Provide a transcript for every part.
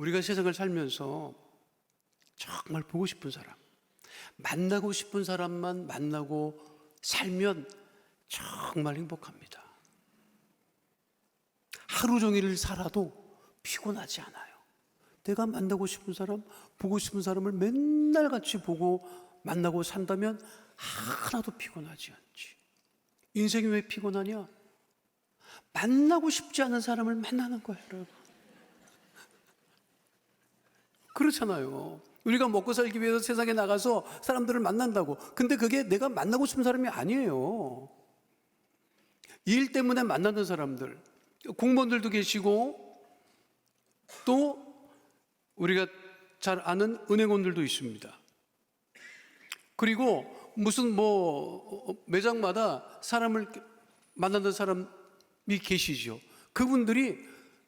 우리가 세상을 살면서 정말 보고 싶은 사람, 만나고 싶은 사람만 만나고 살면 정말 행복합니다. 하루 종일 살아도 피곤하지 않아요. 내가 만나고 싶은 사람, 보고 싶은 사람을 맨날 같이 보고 만나고 산다면 하나도 피곤하지 않지. 인생이 왜 피곤하냐? 만나고 싶지 않은 사람을 만나는 거예요, 여러분. 그렇잖아요. 우리가 먹고 살기 위해서 세상에 나가서 사람들을 만난다고. 근데 그게 내가 만나고 싶은 사람이 아니에요. 일 때문에 만나는 사람들, 공무원들도 계시고, 또 우리가 잘 아는 은행원들도 있습니다. 그리고 무슨 뭐 매장마다 사람을 만나는 사람이 계시죠. 그분들이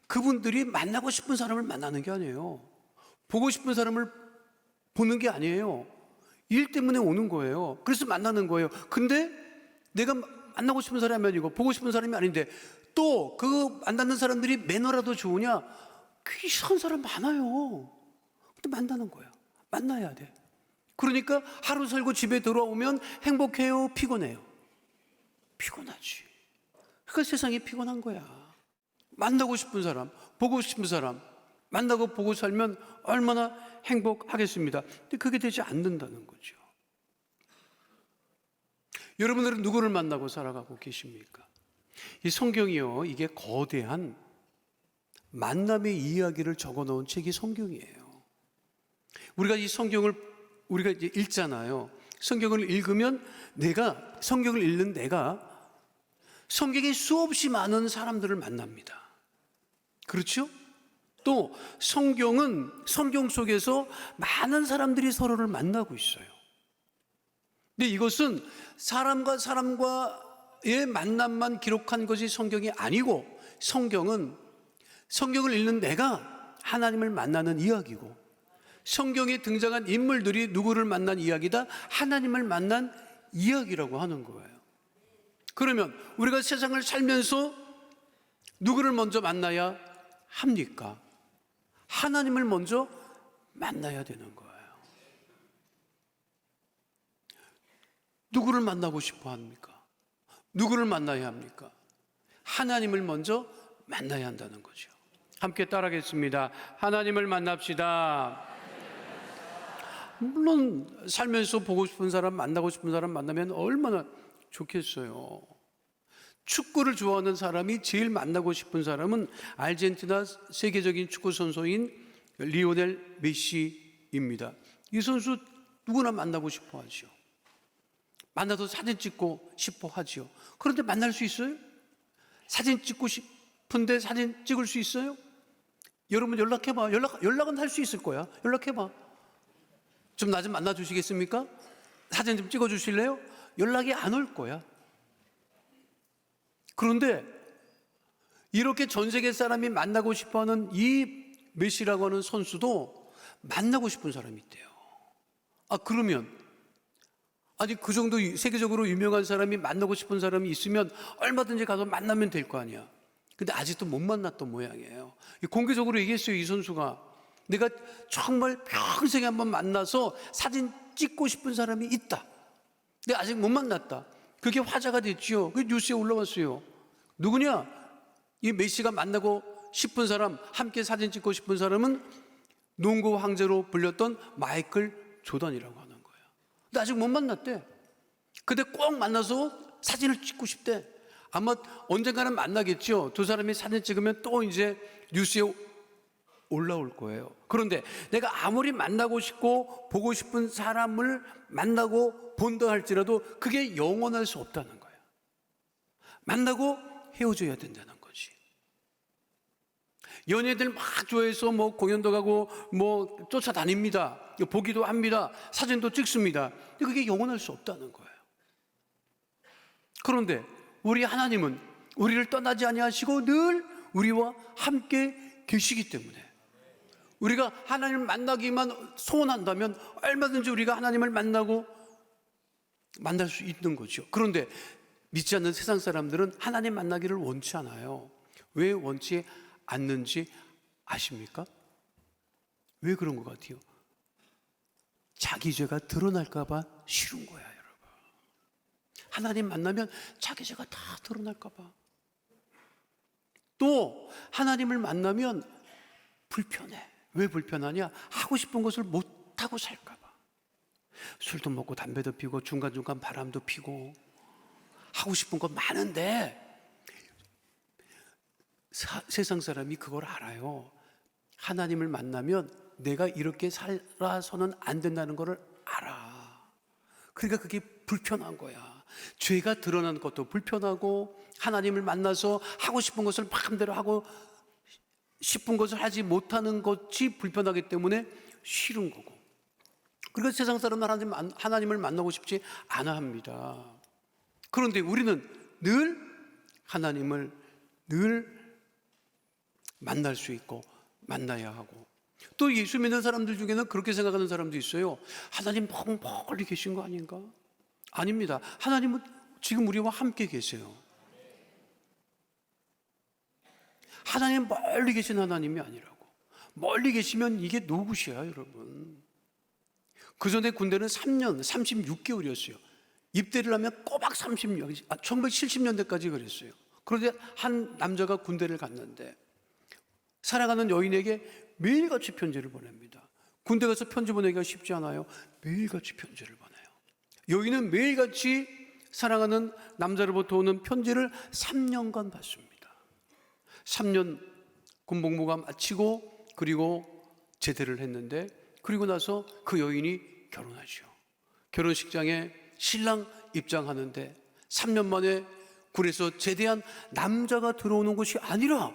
그분들이 만나고 싶은 사람을 만나는 게 아니에요. 보고 싶은 사람을 보는 게 아니에요. 일 때문에 오는 거예요. 그래서 만나는 거예요. 근데 내가 만나고 싶은 사람이 아니고 보고 싶은 사람이 아닌데 또 그 만나는 사람들이 매너라도 좋으냐? 그 이상한 사람 많아요. 근데 만나는 거야. 만나야 돼. 그러니까 하루 살고 집에 돌아오면 행복해요, 피곤해요. 피곤하지. 그러니까 세상이 피곤한 거야. 만나고 싶은 사람, 보고 싶은 사람, 만나고 보고 살면 얼마나 행복하겠습니다. 근데 그게 되지 않는다는 거죠. 여러분들은 누구를 만나고 살아가고 계십니까? 이 성경이요, 이게 거대한 만남의 이야기를 적어 놓은 책이 성경이에요. 우리가 이 성경을 우리가 이제 읽잖아요. 성경을 읽으면 내가 성경을 읽는 내가 성경에 수없이 많은 사람들을 만납니다. 그렇죠? 또 성경은 성경 속에서 많은 사람들이 서로를 만나고 있어요. 근데 이것은 사람과 사람과의 만남만 기록한 것이 성경이 아니고 성경은 성경을 읽는 내가 하나님을 만나는 이야기고 성경에 등장한 인물들이 누구를 만난 이야기다? 하나님을 만난 이야기라고 하는 거예요. 그러면 우리가 세상을 살면서 누구를 먼저 만나야 합니까? 하나님을 먼저 만나야 되는 거예요. 누구를 만나고 싶어 합니까? 누구를 만나야 합니까? 하나님을 먼저 만나야 한다는 거죠. 함께 따라하겠습니다. 하나님을 만납시다. 물론 살면서 보고 싶은 사람, 만나고 싶은 사람 만나면 얼마나 좋겠어요. 축구를 좋아하는 사람이 제일 만나고 싶은 사람은 아르헨티나 세계적인 축구 선수인 리오넬 메시입니다. 이 선수 누구나 만나고 싶어 하죠. 만나도 사진 찍고 싶어 하죠. 그런데 만날 수 있어요? 사진 찍고 싶은데 사진 찍을 수 있어요? 여러분 연락해봐. 연락, 연락은 할 수 있을 거야. 연락해봐. 좀 나 좀 만나 주시겠습니까? 사진 좀 찍어 주실래요? 연락이 안 올 거야. 그런데 이렇게 전 세계 사람이 만나고 싶어 하는 이 메시라고 하는 선수도 만나고 싶은 사람이 있대요. 아, 그러면 아니 그 정도 세계적으로 유명한 사람이 만나고 싶은 사람이 있으면 얼마든지 가서 만나면 될 거 아니야. 근데 아직도 못 만났던 모양이에요. 공개적으로 얘기했어요, 이 선수가. 내가 정말 평생에 한번 만나서 사진 찍고 싶은 사람이 있다. 근데 아직 못 만났다. 그게 화제가 됐지요. 그 뉴스에 올라왔어요. 누구냐? 이 메시가 만나고 싶은 사람, 함께 사진 찍고 싶은 사람은 농구 황제로 불렸던 마이클 조던이라고 하는 거예요. 근데 아직 못 만났대. 근데 꼭 만나서 사진을 찍고 싶대. 아마 언젠가는 만나겠죠. 두 사람이 사진 찍으면 또 이제 뉴스에 올라올 거예요. 그런데 내가 아무리 만나고 싶고 보고 싶은 사람을 만나고 본다 할지라도 그게 영원할 수 없다는 거예요. 만나고 헤어져야 된다는 거지. 연예들 막 좋아해서 뭐 공연도 가고 뭐 쫓아다닙니다. 보기도 합니다. 사진도 찍습니다. 근데 그게 영원할 수 없다는 거예요. 그런데 우리 하나님은 우리를 떠나지 아니하시고 늘 우리와 함께 계시기 때문에 우리가 하나님을 만나기만 소원한다면 얼마든지 우리가 하나님을 만나고 만날 수 있는 거죠. 그런데 믿지 않는 세상 사람들은 하나님 만나기를 원치 않아요. 왜 원치 않는지 아십니까? 왜 그런 것 같아요? 자기 죄가 드러날까봐 싫은 거야, 여러분. 하나님 만나면 자기 죄가 다 드러날까봐. 또 하나님을 만나면 불편해. 왜 불편하냐? 하고 싶은 것을 못 하고 살까봐. 술도 먹고 담배도 피고 중간중간 바람도 피고 하고 싶은 거 많은데 사- 세상 사람이 그걸 알아요. 하나님을 만나면 내가 이렇게 살아서는 안 된다는 것을 알아. 그러니까 그게 불편한 거야. 죄가 드러난 것도 불편하고 하나님을 만나서 하고 싶은 것을 마음대로 하고 싶은 것을 하지 못하는 것이 불편하기 때문에 싫은 거고. 그러니까 세상 사람은 하나님, 만- 하나님을 만나고 싶지 않아 합니다. 그런데 우리는 늘 하나님을 늘 만날 수 있고 만나야 하고 또 예수 믿는 사람들 중에는 그렇게 생각하는 사람도 있어요. 하나님 멀리 계신 거 아닌가? 아닙니다. 하나님은 지금 우리와 함께 계세요. 하나님 멀리 계신 하나님이 아니라고. 멀리 계시면 이게 노굿이야, 여러분. 그 전에 군대는 3년, 36개월이었어요. 입대를 하면 꼬박 30년, 아, 1970년대까지 그랬어요. 그런데 한 남자가 군대를 갔는데 사랑하는 여인에게 매일같이 편지를 보냅니다. 군대 가서 편지 보내기가 쉽지 않아요. 매일같이 편지를 보내요. 여인은 매일같이 사랑하는 남자로부터 오는 편지를 3년간 받습니다. 3년 군복무가 마치고 그리고 제대를 했는데 그리고 나서 그 여인이 결혼하죠. 결혼식장에 신랑 입장하는데 3년 만에 굴에서 제대한 남자가 들어오는 것이 아니라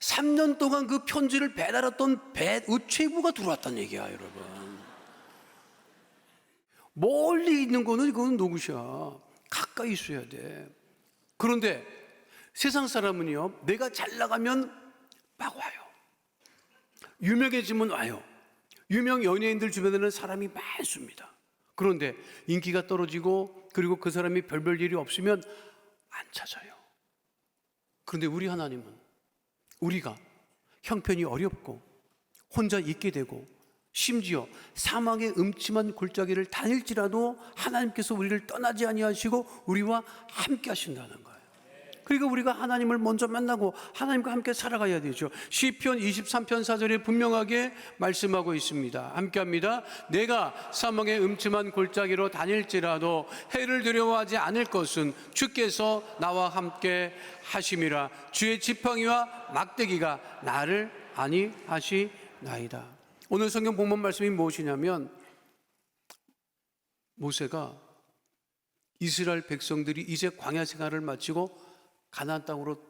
3년 동안 그 편지를 배달했던 배 우체부가 들어왔다는 얘기야, 여러분. 멀리 있는 거는 그건 누구야? 가까이 있어야 돼. 그런데 세상 사람은요, 내가 잘 나가면 막 와요. 유명해지면 와요. 유명 연예인들 주변에는 사람이 많습니다. 그런데 인기가 떨어지고 그리고 그 사람이 별별 일이 없으면 안 찾아요. 그런데 우리 하나님은 우리가 형편이 어렵고 혼자 있게 되고 심지어 사망의 음침한 골짜기를 다닐지라도 하나님께서 우리를 떠나지 아니하시고 우리와 함께 하신다는 거예요. 그러니까 우리가 하나님을 먼저 만나고 하나님과 함께 살아가야 되죠. 시편 23편 4절에 분명하게 말씀하고 있습니다. 함께 합니다. 내가 사망의 음침한 골짜기로 다닐지라도 해를 두려워하지 않을 것은 주께서 나와 함께 하심이라 주의 지팡이와 막대기가 나를 아니 하시나이다. 오늘 성경 본문 말씀이 무엇이냐면 모세가 이스라엘 백성들이 이제 광야 생활을 마치고 가나안 땅으로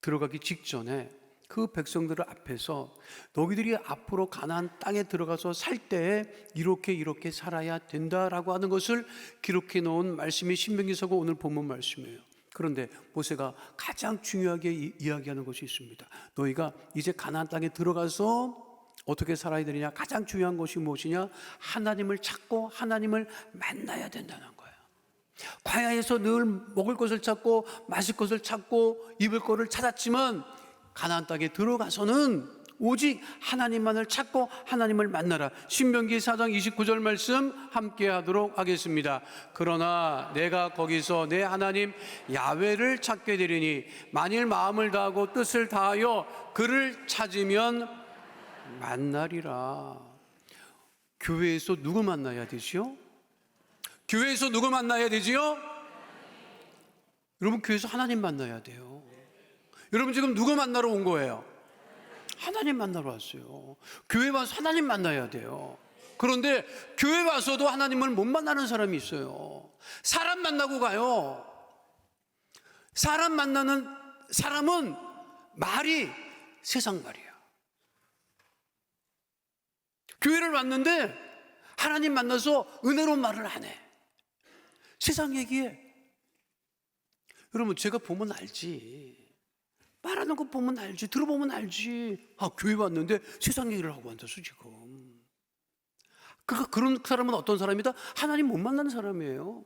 들어가기 직전에 그 백성들 앞에서 너희들이 앞으로 가나안 땅에 들어가서 살 때에 이렇게 이렇게 살아야 된다라고 하는 것을 기록해 놓은 말씀이 신명기서고 오늘 본문 말씀이에요. 그런데 모세가 가장 중요하게 이- 이야기하는 것이 있습니다. 너희가 이제 가나안 땅에 들어가서 어떻게 살아야 되느냐? 가장 중요한 것이 무엇이냐? 하나님을 찾고 하나님을 만나야 된다는 거예요. 광야에서 늘 먹을 것을 찾고 마실 것을 찾고 입을 것을 찾았지만 가나안 땅에 들어가서는 오직 하나님만을 찾고 하나님을 만나라. 신명기 4장 29절 말씀 함께 하도록 하겠습니다. 그러나 내가 거기서 내 하나님 야외를 찾게 되리니 만일 마음을 다하고 뜻을 다하여 그를 찾으면 만나리라. 교회에서 누구 만나야 되지요? 교회에서 누구 만나야 되지요? 여러분 교회에서 하나님 만나야 돼요. 여러분 지금 누구 만나러 온 거예요? 하나님 만나러 왔어요. 교회 와서 하나님 만나야 돼요. 그런데 교회 와서도 하나님을 못 만나는 사람이 있어요. 사람 만나고 가요. 사람 만나는 사람은 말이 세상 말이야. 교회를 왔는데 하나님 만나서 은혜로운 말을 안 해. 세상 얘기해. 여러분, 제가 보면 알지. 말하는 거 보면 알지. 들어보면 알지. 아, 교회 왔는데 세상 얘기를 하고 앉았어, 지금. 그, 그런 사람은 어떤 사람이다? 하나님 못 만나는 사람이에요.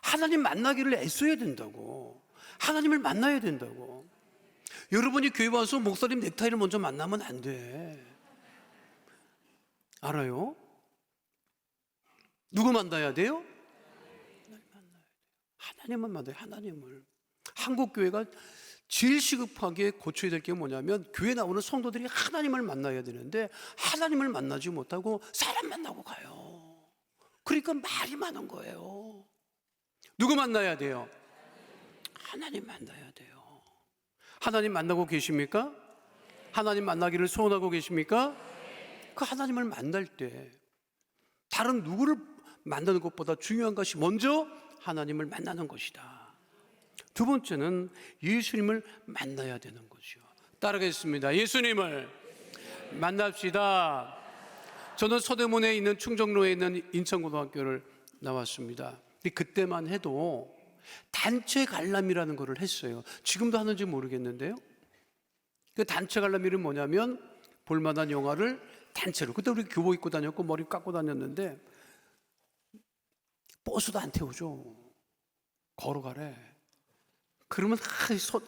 하나님 만나기를 애써야 된다고. 하나님을 만나야 된다고. 여러분이 교회 와서 목사님 넥타이를 먼저 만나면 안 돼. 알아요? 누구 만나야 돼요? 하나님만 만나요. 하나님을. 한국 교회가 제일 시급하게 고쳐야 될 게 뭐냐면 교회 나오는 성도들이 하나님을 만나야 되는데 하나님을 만나지 못하고 사람 만나고 가요. 그러니까 말이 많은 거예요. 누구 만나야 돼요? 하나님 만나야 돼요. 하나님 만나고 계십니까? 하나님 만나기를 소원하고 계십니까? 그 하나님을 만날 때 다른 누구를 만나는 것보다 중요한 것이 먼저 하나님을 만나는 것이다. 두 번째는 예수님을 만나야 되는 거죠. 따라가겠습니다. 예수님을 만납시다. 저는 서대문에 있는 충정로에 있는 인천고등학교를 나왔습니다. 근데 그때만 해도 단체 관람이라는 것을 했어요. 지금도 하는지 모르겠는데요. 그 단체 관람일은 뭐냐면 볼만한 영화를 단체로 그때 우리 교복 입고 다녔고 머리 깎고 다녔는데 버스도 안 태우죠. 걸어가래. 그러면 하, 서,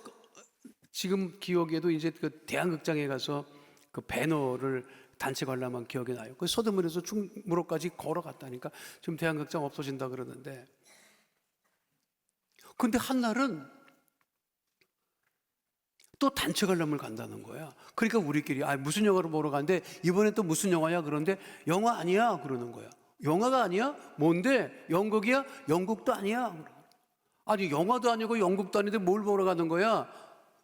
지금 기억에도 이제 그 대한극장에 가서 그 배너를 단체 관람한 기억이 나요. 그 서대문에서 충무로까지 걸어갔다니까 지금 대한극장 없어진다 그러는데 근데 한 날은 또 단체 관람을 간다는 거야. 그러니까 우리끼리 아 무슨 영화를 보러 가는데 이번에 또 무슨 영화야? 그런데 영화 아니야 그러는 거야. 영화가 아니야? 뭔데? 영국이야? 영국도 아니야. 아니 영화도 아니고 영국도 아닌데 뭘 보러 가는 거야?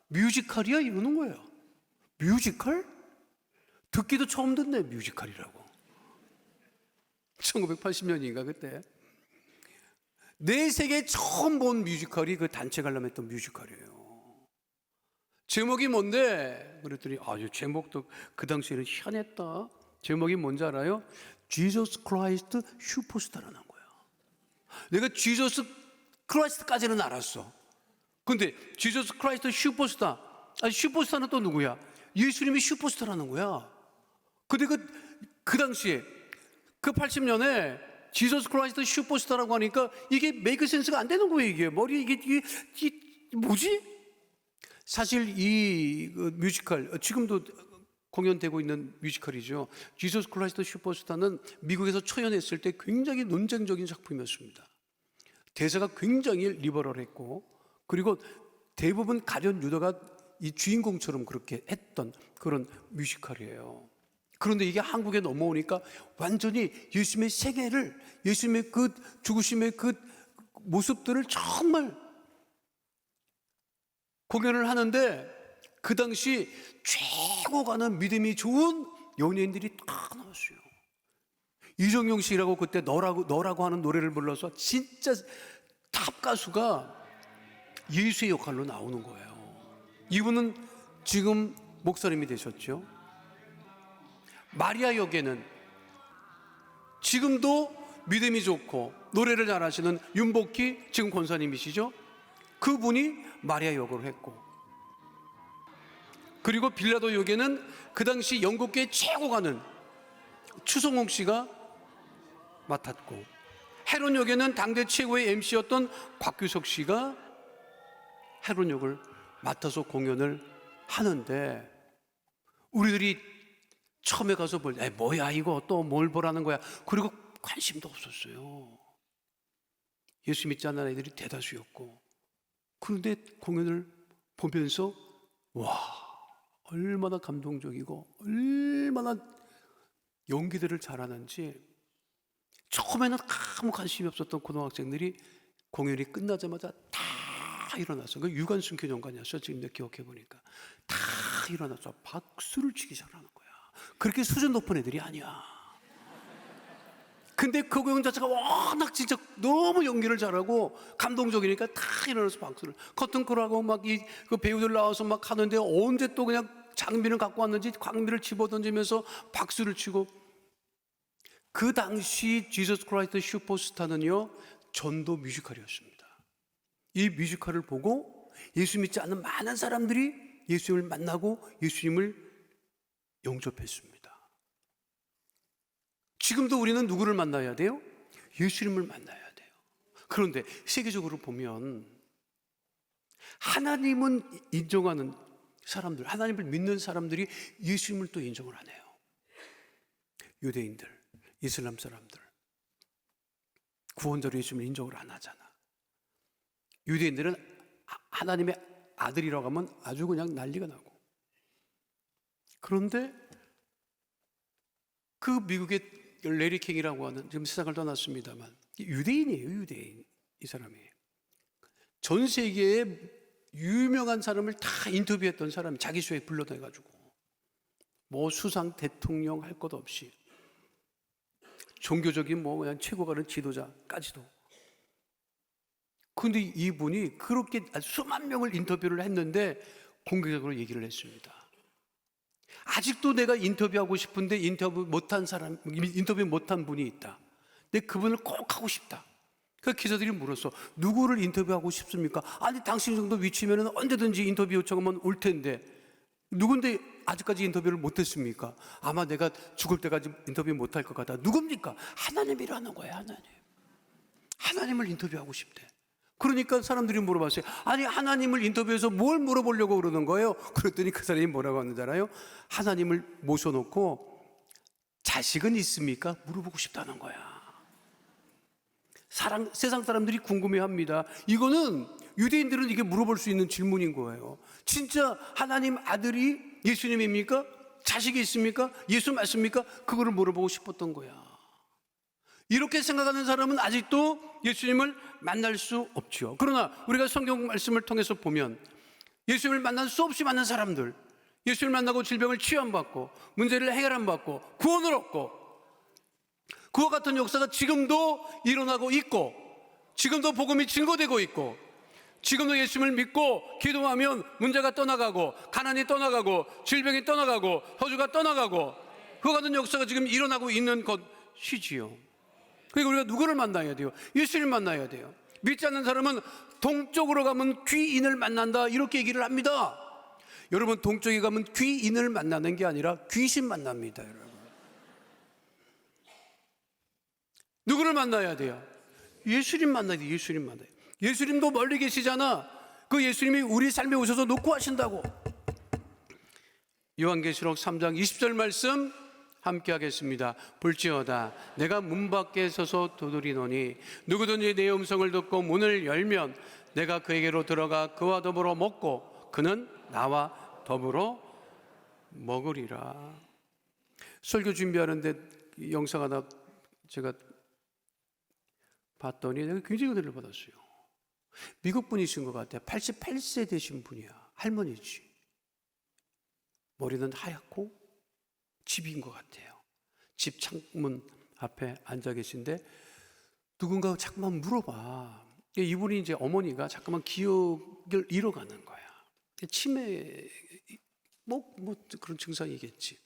뮤지컬이야 이러는 거예요. 뮤지컬? 듣기도 처음 듣네 뮤지컬이라고. 1980년인가 그때. 내 세계 처음 본 뮤지컬이 그 단체 관람했던 뮤지컬이에요. 제목이 뭔데? 그랬더니 아주 제목도 그 당시에는 희한했다. 제목이 뭔지 알아요? 지저스 크라이스트 슈퍼스타라는 거야. 내가 지저스 크라이스트까지는 알았어. 근데 지저스 크라이스트 슈퍼스타. 아니 슈퍼스타는 또 누구야? 예수님이 슈퍼스타라는 거야. 근데 그, 그 당시에 그 80년에 지저스 크라이스트 슈퍼스타라고 하니까 이게 메이크 센스가 안 되는 거예요, 이게. 머리 이게, 이게, 이게 뭐지? 사실 이그 뮤지컬 지금도 공연되고 있는 뮤지컬이죠. 지저스 크라이스트 슈퍼스타는 미국에서 초연했을 때 굉장히 논쟁적인 작품이었습니다. 대사가 굉장히 리버럴했고 그리고 대부분 가련 유다가 이 주인공처럼 그렇게 했던 그런 뮤지컬이에요. 그런데 이게 한국에 넘어오니까 완전히 예수님의 세계를 예수님의 그 죽으심의 그 모습들을 정말 공연을 하는데 그 당시 최 고 가는 믿음이 좋은 연예인들이 다 나왔어요. 이정용 씨라고 그때 너라고 너라고 하는 노래를 불러서 진짜 탑 가수가 예수의 역할로 나오는 거예요. 이분은 지금 목사님이 되셨죠. 마리아 역에는 지금도 믿음이 좋고 노래를 잘하시는 윤복희 지금 권사님이시죠. 그분이 마리아 역으로 했고 그리고 빌라도 역에는 그 당시 영국계 최고 가는 추성홍 씨가 맡았고 헤론 역에는 당대 최고의 MC였던 곽규석 씨가 헤론 역을 맡아서 공연을 하는데 우리들이 처음에 가서 볼 때 뭐야 이거 또 뭘 보라는 거야? 그리고 관심도 없었어요. 예수 믿지 않는 아이들이 대다수였고 그런데 공연을 보면서 와 얼마나 감동적이고 얼마나 연기들을 잘하는지 처음에는 아무 관심이 없었던 고등학생들이 공연이 끝나자마자 다 일어났어. 그 유관순 교정관이었어. 지금 내가 기억해 보니까 다 일어나서 박수를 치기 시작하는 거야. 그렇게 수준 높은 애들이 아니야. 근데 그 공연 자체가 워낙 진짜 너무 연기를 잘하고 감동적이니까 다 일어나서 박수를 커튼콜하고 막 이 그 배우들 나와서 막 하는데 언제 또 그냥 장비를 갖고 왔는지 광비를 집어던지면서 박수를 치고 그 당시 지저스 크라이스트 슈퍼스타는요 전도 뮤지컬이었습니다. 이 뮤지컬을 보고 예수 믿지 않는 많은 사람들이 예수님을 만나고 예수님을 영접했습니다. 지금도 우리는 누구를 만나야 돼요? 예수님을 만나야 돼요. 그런데 세계적으로 보면 하나님은 인정하는 사람들, 하나님을 믿는 사람들이 예수님을 또 인정을 안 해요. 유대인들, 이슬람 사람들. 구원자로 예수님을 인정을 안 하잖아. 유대인들은 하- 하나님의 아들이라고 하면 아주 그냥 난리가 나고. 그런데 그 미국의 레리 킹이라고 하는 지금 세상을 떠났습니다만 유대인이에요, 유대인. 이 사람이. 전 세계에 유명한 사람을 다 인터뷰했던 사람이 자기 쇼에 불러내가지고 뭐 수상 대통령 할 것 없이 종교적인 뭐 그냥 최고 가는 지도자까지도. 근데 이분이 그렇게 수만 명을 인터뷰를 했는데 공개적으로 얘기를 했습니다. 아직도 내가 인터뷰하고 싶은데 인터뷰 못한 사람, 인터뷰 못한 분이 있다. 근데 그분을 꼭 하고 싶다. 그 기자들이 물었어. 누구를 인터뷰하고 싶습니까? 아니, 당신 정도 위치면 언제든지 인터뷰 요청하면 올 텐데. 누군데 아직까지 인터뷰를 못했습니까? 아마 내가 죽을 때까지 인터뷰 못할 것 같다. 누굽니까? 하나님이라는 거예요, 하나님. 하나님을 인터뷰하고 싶대. 그러니까 사람들이 물어봤어요. 아니, 하나님을 인터뷰해서 뭘 물어보려고 그러는 거예요? 그랬더니 그 사람이 뭐라고 하는 줄 알아요? 하나님을 모셔놓고 자식은 있습니까? 물어보고 싶다는 거야. 사람, 세상 사람들이 궁금해 합니다. 이거는 유대인들은 이게 물어볼 수 있는 질문인 거예요. 진짜 하나님 아들이 예수님입니까? 자식이 있습니까? 예수 맞습니까? 그거를 물어보고 싶었던 거야. 이렇게 생각하는 사람은 아직도 예수님을 만날 수 없죠. 그러나 우리가 성경 말씀을 통해서 보면 예수님을 만날 수 없이 많은 사람들, 예수님을 만나고 질병을 치유받고 문제를 해결 안 받고 구원을 얻고 그와 같은 역사가 지금도 일어나고 있고 지금도 복음이 증거되고 있고 지금도 예수님을 믿고 기도하면 문제가 떠나가고 가난이 떠나가고 질병이 떠나가고 허주가 떠나가고 그와 같은 역사가 지금 일어나고 있는 것이지요. 그러니까 우리가 누구를 만나야 돼요? 예수님 만나야 돼요. 믿지 않는 사람은 동쪽으로 가면 귀인을 만난다 이렇게 얘기를 합니다. 여러분 동쪽에 가면 귀인을 만나는 게 아니라 귀신 만납니다, 여러분. 누구를 만나야 돼요? 예수님 만나야 돼. 예수님 만나야 돼. 예수님도 멀리 계시잖아. 그 예수님이 우리 삶에 오셔서 놓고 하신다고. 요한계시록 3장 20절 말씀 함께 하겠습니다. 볼지어다 내가 문 밖에 서서 두드리노니 누구든지 내 음성을 듣고 문을 열면 내가 그에게로 들어가 그와 더불어 먹고 그는 나와 더불어 먹으리라. 설교 준비하는데 이 영상 하나 제가 봤더니 내가 굉장히 은혜를 받았어요. 미국 분이신 것 같아요. 88세 되신 분이야. 할머니지. 머리는 하얗고 집인 것 같아요. 집 창문 앞에 앉아 계신데 누군가 자꾸만 물어봐. 이분이 이제 어머니가 자꾸만 기억을 잃어가는 거야. 치매, 뭐, 뭐 그런 증상이겠지.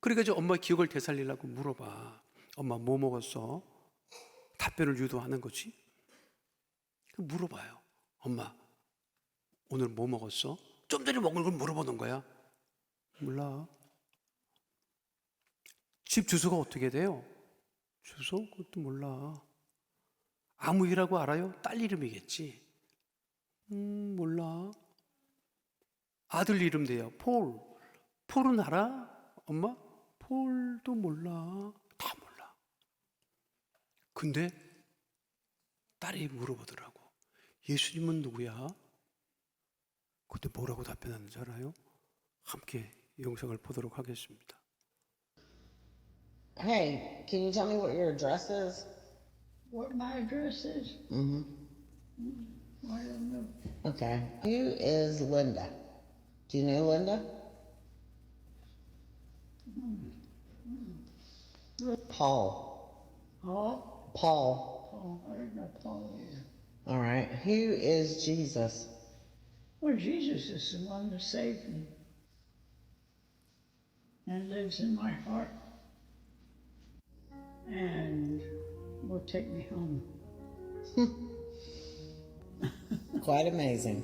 그러니까 이제 엄마 기억을 되살리려고 물어봐. 엄마 뭐 먹었어? 답변을 유도하는 거지. 물어봐요. 엄마, 오늘 뭐 먹었어? 좀 전에 먹은 걸 물어보는 거야. 몰라. 집 주소가 어떻게 돼요? 주소? 그것도 몰라. 아무 이라고 알아요? 딸 이름이겠지. 음, 몰라. 아들 이름 돼요. 폴. 폴은 알아? 엄마? 폴도 몰라. 근데 딸이 물어보더라고. 예수님은 누구야? 그때 뭐라고 답변하는지 알아요? 함께 이 영상을 보도록 하겠습니다. Hey, can you tell me what your address is? What my address is? Mm-hmm. I don't know. Okay. Who is Linda? Do you know Linda? Paul. Paul? Paul. Paul, I don't know Paul either. All right. Who is Jesus? Well, Jesus is the one that saved me and lives in my heart and will take me home. Quite amazing.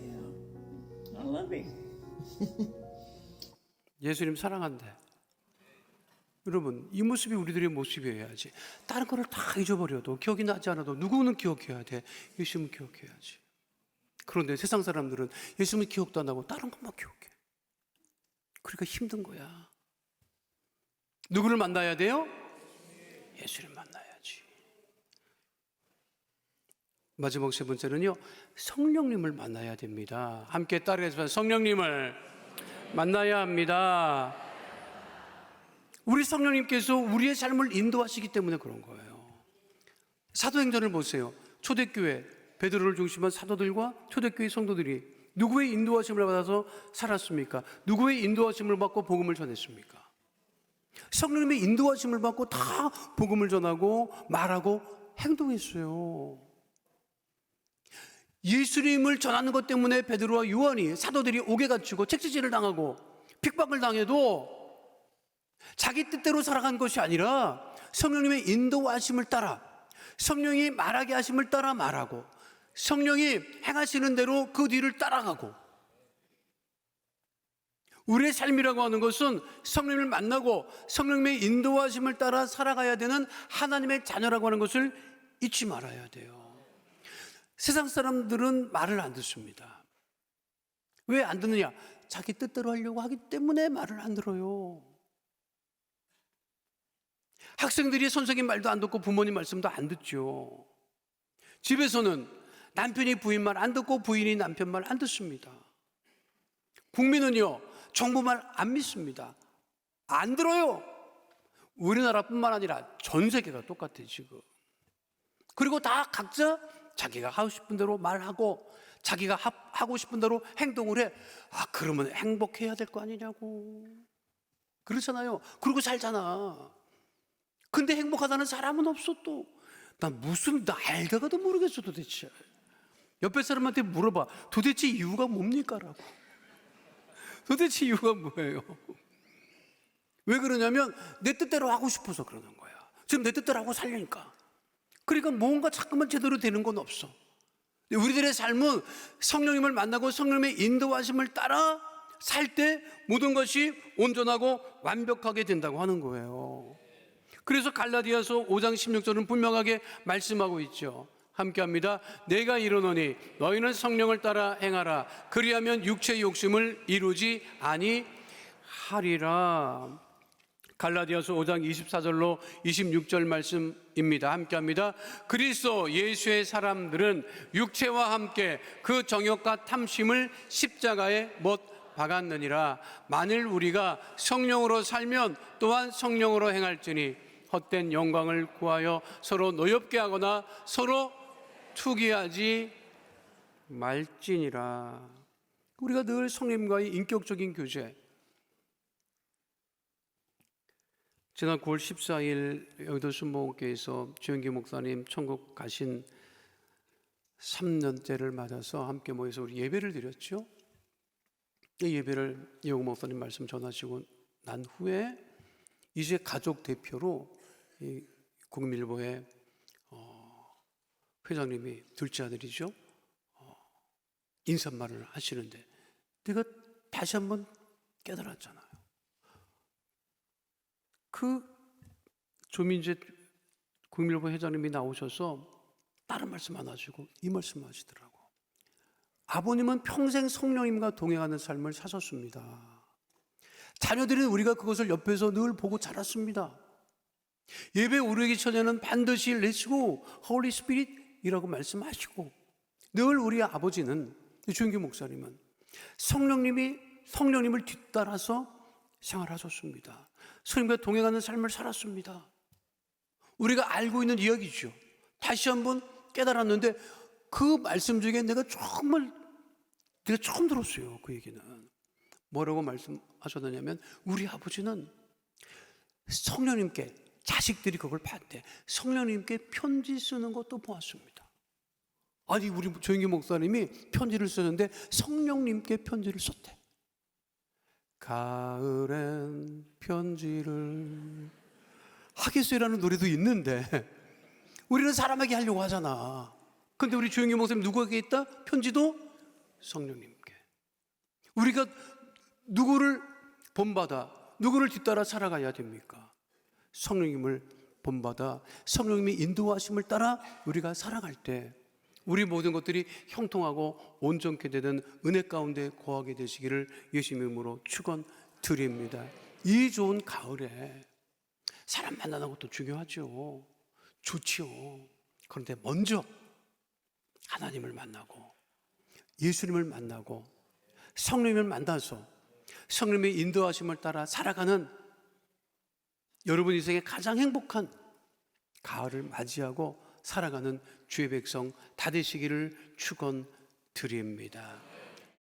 I love him. 예수님 사랑한대. 여러분, 이 모습이 우리들의 모습이어야지. 다른 거를 다 잊어버려도 기억이 나지 않아도 누구는 기억해야 돼. 예수님은 기억해야지. 그런데 세상 사람들은 예수님은 기억도 안 나고 다른 것만 기억해. 그러니까 힘든 거야. 누구를 만나야 돼요? 예수를 만나야지. 마지막 세 번째는요, 성령님을 만나야 됩니다. 함께 따라해서 성령님을 만나야 합니다. 우리 성령님께서 우리의 삶을 인도하시기 때문에 그런 거예요. 사도행전을 보세요. 초대교회 베드로를 중심한 사도들과 초대교회 성도들이 누구의 인도하심을 받아서 살았습니까? 누구의 인도하심을 받고 복음을 전했습니까? 성령님의 인도하심을 받고 다 복음을 전하고 말하고 행동했어요. 예수님을 전하는 것 때문에 베드로와 요한이 사도들이 옥에 갇히고 책지질을 당하고 핍박을 당해도 자기 뜻대로 살아간 것이 아니라 성령님의 인도하심을 따라 성령이 말하게 하심을 따라 말하고 성령이 행하시는 대로 그 뒤를 따라가고 우리의 삶이라고 하는 것은 성령님을 만나고 성령님의 인도하심을 따라 살아가야 되는 하나님의 자녀라고 하는 것을 잊지 말아야 돼요. 세상 사람들은 말을 안 듣습니다. 왜 안 듣느냐? 자기 뜻대로 하려고 하기 때문에 말을 안 들어요. 학생들이 선생님 말도 안 듣고 부모님 말씀도 안 듣죠. 집에서는 남편이 부인 말 안 듣고 부인이 남편 말 안 듣습니다. 국민은요, 정부 말 안 믿습니다. 안 들어요. 우리나라뿐만 아니라 전 세계가 똑같아요, 지금. 그리고 다 각자 자기가 하고 싶은 대로 말하고 자기가 하- 하고 싶은 대로 행동을 해. 아, 그러면 행복해야 될 거 아니냐고. 그렇잖아요. 그러고 살잖아. 근데 행복하다는 사람은 없어 또. 난 무슨 나 알다가도 모르겠어 도대체. 옆에 사람한테 물어봐. 도대체 이유가 뭡니까라고. 도대체 이유가 뭐예요? 왜 그러냐면 내 뜻대로 하고 싶어서 그러는 거야. 지금 내 뜻대로 하고 살려니까. 그러니까 뭔가 자꾸만 제대로 되는 건 없어. 우리들의 삶은 성령님을 만나고 성령님의 인도하심을 따라 살 때 모든 것이 온전하고 완벽하게 된다고 하는 거예요. 그래서 갈라디아서 5장 16절은 분명하게 말씀하고 있죠. 함께 합니다. 내가 이르노니 너희는 성령을 따라 행하라. 그리하면 육체의 욕심을 이루지 아니하리라. 갈라디아서 5장 24절로 26절 말씀입니다. 함께 합니다. 그리스도 예수의 사람들은 육체와 함께 그 정욕과 탐심을 십자가에 못 박았느니라. 만일 우리가 성령으로 살면 또한 성령으로 행할지니 헛된 영광을 구하여 서로 노엽게 하거나 서로 투기하지 말지니라. 우리가 늘 성령과의 인격적인 교제, 지난 9월 14일 여의도 순복음교회에서 주영기 목사님 천국 가신 3년째를 맞아서 함께 모여서 우리 예배를 드렸죠. 이 예배를 이용 목사님 말씀 전하시고 난 후에 이제 가족 대표로 이 국민일보의 어, 회장님이 둘째 아들이죠. 어, 인사말을 하시는데 내가 다시 한번 깨달았잖아요. 그 조민재 국민일보 회장님이 나오셔서 다른 말씀 안 하시고 이 말씀 하시더라고. 아버님은 평생 성령님과 동행하는 삶을 사셨습니다. 자녀들은 우리가 그것을 옆에서 늘 보고 자랐습니다. 예배 오르기 전에는 반드시 레츠고 홀리 스피릿이라고 말씀하시고 늘 우리 아버지는 주영기 목사님은 성령님이 성령님을 뒤따라서 생활하셨습니다. 성령과 동행하는 삶을 살았습니다. 우리가 알고 있는 이야기죠. 다시 한번 깨달았는데 그 말씀 중에 내가 정말 내가 처음 들었어요. 그 얘기는 뭐라고 말씀하셨느냐면 우리 아버지는 성령님께 자식들이 그걸 봤대. 성령님께 편지 쓰는 것도 보았습니다. 아니 우리 조영기 목사님이 편지를 쓰는데 성령님께 편지를 썼대. 가을엔 편지를 하겠어요라는 노래도 있는데 우리는 사람에게 하려고 하잖아. 근데 우리 조영기 목사님 누구에게 있다? 편지도 성령님께. 우리가 누구를 본받아 누구를 뒤따라 살아가야 됩니까? 성령님을 본받아 성령님이 인도하심을 따라 우리가 살아갈 때 우리 모든 것들이 형통하고 온전케 되는 은혜 가운데 거하게 되시기를 예수님 이름으로 축원드립니다. 드립니다. 이 좋은 가을에 사람 만나는 것도 중요하죠. 좋지요. 그런데 먼저 하나님을 만나고 예수님을 만나고 성령님을 만나서 성령님의 인도하심을 따라 살아가는 여러분 인생의 가장 행복한 가을을 맞이하고 살아가는 주의 백성 다 되시기를 축원드립니다.